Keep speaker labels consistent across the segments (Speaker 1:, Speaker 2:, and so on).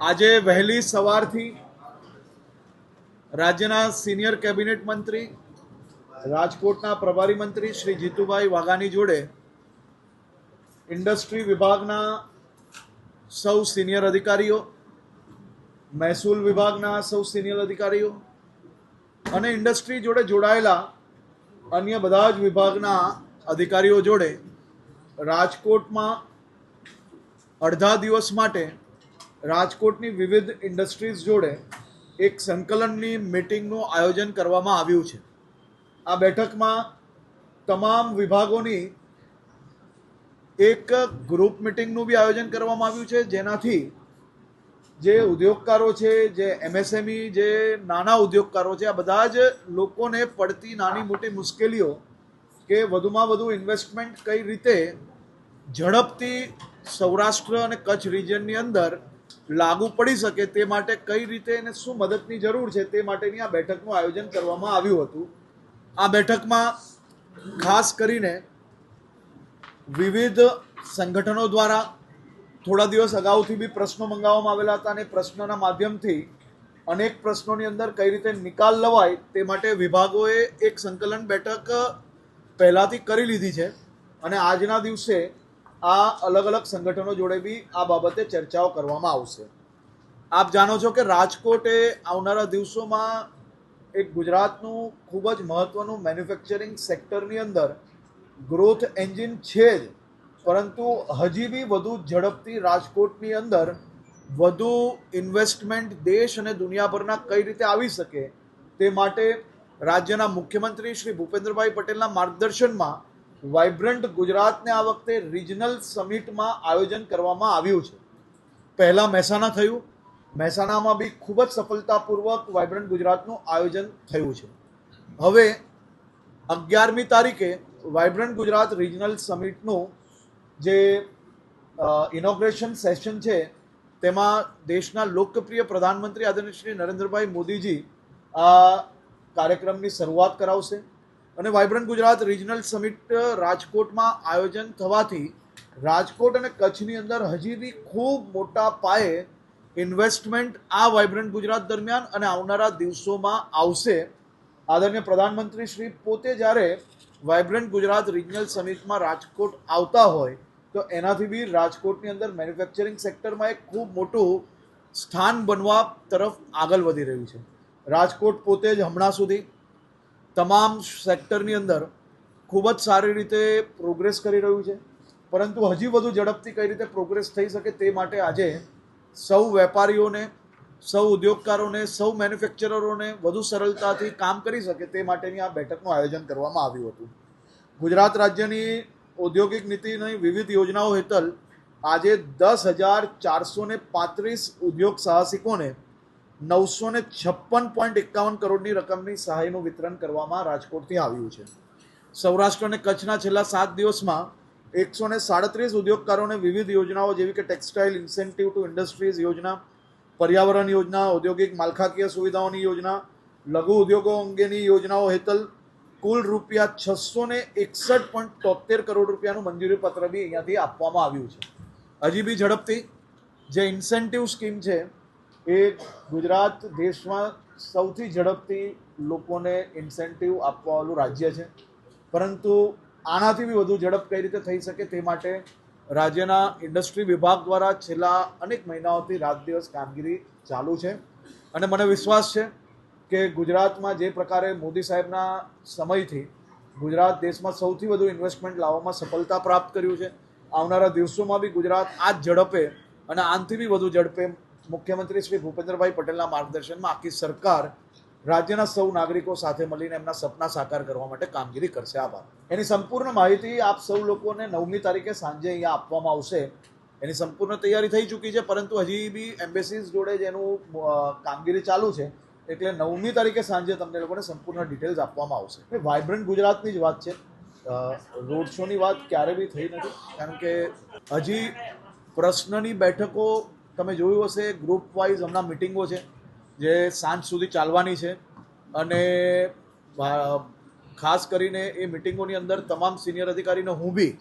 Speaker 1: આજે વહેલી સવારથી રાજ્યના સિનિયર કેબિનેટ મંત્રી, રાજકોટના પ્રભારી મંત્રી શ્રી જીતુભાઈ વાઘાની જોડે ઇન્ડસ્ટ્રી વિભાગના સૌ સિનિયર અધિકારીઓ, મહેસૂલ વિભાગના સૌ સિનિયર અધિકારીઓ અને ઇન્ડસ્ટ્રી જોડે જોડાયેલા અન્ય બધા જ વિભાગના અધિકારીઓ જોડે રાજકોટમાં અડધા દિવસ માટે રાજકોટની વિવિધ ઇન્ડસ્ટ્રીઝ જોડે એક સંકલનની મિટિંગનું આયોજન કરવામાં આવ્યું છે. આ બેઠકમાં તમામ વિભાગોની એક ગ્રુપ મિટિંગનું બી આયોજન કરવામાં આવ્યું છે. જેનાથી જે ઉદ્યોગકારો છે, જે એમએસએમઈ, જે નાના ઉદ્યોગકારો છે, આ બધા જ લોકોને પડતી નાની મોટી મુશ્કેલીઓ કે વધુમાં વધુ ઇન્વેસ્ટમેન્ટ કઈ રીતે ઝડપથી સૌરાષ્ટ્ર અને કચ્છ રિજનની અંદર લાગુ પડી શકે તે માટે કઈ રીતે એને શું મદદની જરૂર છે તે માટેની આ બેઠકનું આયોજન કરવામાં આવ્યું હતું. આ બેઠકમાં ખાસ કરીને વિવિધ સંગઠનો દ્વારા થોડા દિવસ અગાઉથી બી પ્રશ્નો મંગાવવામાં આવેલા હતા અને પ્રશ્નોના માધ્યમથી અનેક પ્રશ્નોની અંદર કઈ રીતે નિકાલ લવાય તે માટે વિભાગોએ એક સંકલન બેઠક પહેલાંથી કરી લીધી છે. અને આજના દિવસે આ અલગ અલગ સંગઠનો જોડે બી આ બાબતે ચર્ચાઓ કરવામાં આવશે. આપ જાણો છો કે રાજકોટ એ આવનારા દિવસોમાં એક ગુજરાતનું ખૂબ જ મહત્વનું મેન્યુફેક્ચરિંગ સેક્ટરની અંદર ગ્રોથ એન્જિન છે જ. પરંતુ હજી બી વધુ ઝડપથી રાજકોટની અંદર વધુ ઇન્વેસ્ટમેન્ટ દેશ અને દુનિયાભરના કઈ રીતે આવી શકે તે માટે રાજ્યના મુખ્યમંત્રી શ્રી ભૂપેન્દ્રભાઈ પટેલના માર્ગદર્શનમાં વાઇબ્રન્ટ ગુજરાતને આ વખતે રિજનલ સમિટમાં આયોજન કરવામાં આવ્યું છે. પહેલાં મહેસાણા થયું. મહેસાણામાં બી ખૂબ જ સફળતાપૂર્વક વાઇબ્રન્ટ ગુજરાતનું આયોજન થયું છે. હવે અગિયારમી તારીખે વાઇબ્રન્ટ ગુજરાત રિજનલ સમિટનું જે ઇનોગ્રેશન સેશન છે, તેમાં દેશના લોકપ્રિય પ્રધાનમંત્રી આદરણીય શ્રી નરેન્દ્રભાઈ મોદીજી આ કાર્યક્રમની શરૂઆત કરાવશે. અને વાઇબ્રન્ટ ગુજરાત રિજનલ સમિટ રાજકોટમાં આયોજન થવાથી રાજકોટ અને કચ્છની અંદર હજી બી ખૂબ મોટા પાયે ઇન્વેસ્ટમેન્ટ આ વાઇબ્રન્ટ ગુજરાત દરમિયાન અને આવનારા દિવસોમાં આવશે. આદરણીય પ્રધાનમંત્રી શ્રી, પોતે જ્યારે વાઇબ્રન્ટ ગુજરાત રિજનલ સમિટમાં રાજકોટ આવતા હોય, તો એનાથી બી રાજકોટની અંદર મેન્યુફેક્ચરિંગ સેક્ટરમાં એક ખૂબ મોટું સ્થાન બનવા તરફ આગળ વધી રહ્યું છે. રાજકોટ પોતે જ હમણાં સુધી તમામ સેક્ટરની અંદર ખૂબ જ સારી રીતે પ્રોગ્રેસ કરી રહ્યું છે. પરંતુ હજી વધુ ઝડપથી કઈ રીતે પ્રોગ્રેસ થઈ શકે તે માટે આજે સૌ વેપારીઓને, સૌ ઉદ્યોગકારોને, સૌ મેન્યુફેક્ચરરોને વધુ સરળતાથી કામ કરી શકે તે માટેની આ બેઠકનું આયોજન કરવામાં આવ્યું હતું. ગુજરાત રાજ્યની ઔદ્યોગિક નીતિની વિવિધ યોજનાઓ હેઠળ આજે દસ હજાર ચારસો પાંત્રીસ ઉદ્યોગ સાહસિકોને નવસો ને છપ્પન પોઈન્ટ એકાવન કરોડની રકમની સહાયનું વિતરણ કરવામાં રાજકોટથી આવ્યું છે. સૌરાષ્ટ્ર અને કચ્છના છેલ્લા સાત દિવસમાં એકસો ને સાડત્રીસ ઉદ્યોગકારોને વિવિધ યોજનાઓ જેવી કે ટેક્સટાઇલ ઇન્સેન્ટિવ ટુ ઇન્ડસ્ટ્રીઝ યોજના, પર્યાવરણ યોજના, ઔદ્યોગિક માળખાકીય સુવિધાઓની યોજના, લઘુ ઉદ્યોગો અંગેની યોજનાઓ હેતલ કુલ રૂપિયા છસો ને એકસઠ પોઈન્ટ તોતેર કરોડ રૂપિયાનું મંજૂરી પત્ર બી અહીંયાથી આપવામાં આવ્યું છે. હજી બી ઝડપથી જે ઇન્સેન્ટિવ સ્કીમ છે એ ગુજરાત દેશમાં સૌથી ઝડપથી લોકોને ઇન્સેન્ટિવ આપવાવાળું રાજ્ય છે. પરંતુ આનાથી બી વધુ ઝડપ કઈ રીતે થઈ શકે તે માટે રાજ્યના ઇન્ડસ્ટ્રી વિભાગ દ્વારા છેલ્લા અનેક મહિનાઓથી રાત દિવસ કામગીરી ચાલુ છે. અને મને વિશ્વાસ છે કે ગુજરાતમાં જે પ્રકારે મોદી સાહેબના સમયથી ગુજરાત દેશમાં સૌથી વધુ ઇન્વેસ્ટમેન્ટ લાવવામાં સફળતા પ્રાપ્ત કર્યું છે. આવનારા દિવસોમાં બી ગુજરાત આ જ ઝડપે અને આનથી બી વધુ ઝડપે મુખ્યમંત્રી શ્રી ભૂપેન્દ્રભાઈ પટેલના માર્ગદર્શનમાં આખી સરકાર રાજ્યના સૌ નાગરિકો સાથે મળીને એમના સપના સાકાર કરવા માટે કામગીરી કરશે. આભાર. એની સંપૂર્ણ માહિતી આપ સૌ લોકોને નવમી તારીખે સાંજે અહીંયા આપવામાં આવશે. એની સંપૂર્ણ તૈયારી થઈ ચૂકી છે, પરંતુ હજી બી એમ્બેસીઝ જોડે જેનું કામગીરી ચાલુ છે, એટલે નવમી તારીખે સાંજે તમને લોકોને સંપૂર્ણ ડિટેલ્સ આપવામાં આવશે. વાઇબ્રન્ટ ગુજરાતની જ વાત છે. રોડ શોની વાત ક્યારે બી થઈ નથી, કારણ કે હજી પ્રશ્નની બેઠકો તમે જોયું હશે ગ્રુપ વાઇઝ હમણાં મિટિંગો છે, જે સાંજ સુધી ચાલવાની છે. અને ખાસ કરીને એ મિટિંગોની અંદર તમામ સિનિયર અધિકારીને હું બી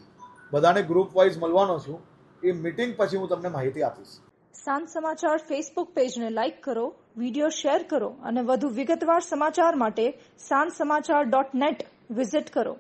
Speaker 1: બધાને ગ્રુપ વાઇઝ મળવાનો છું. એ મિટિંગ પછી હું તમને માહિતી આપીશ.
Speaker 2: સાંજ સમાચાર ફેસબુક પેજને લાઇક કરો વિડિયો શેર કરો અને વધુ વિગતવાર સમાચાર માટે સાંજ સમાચાર ડોટ નેટ વિઝિટ કરો.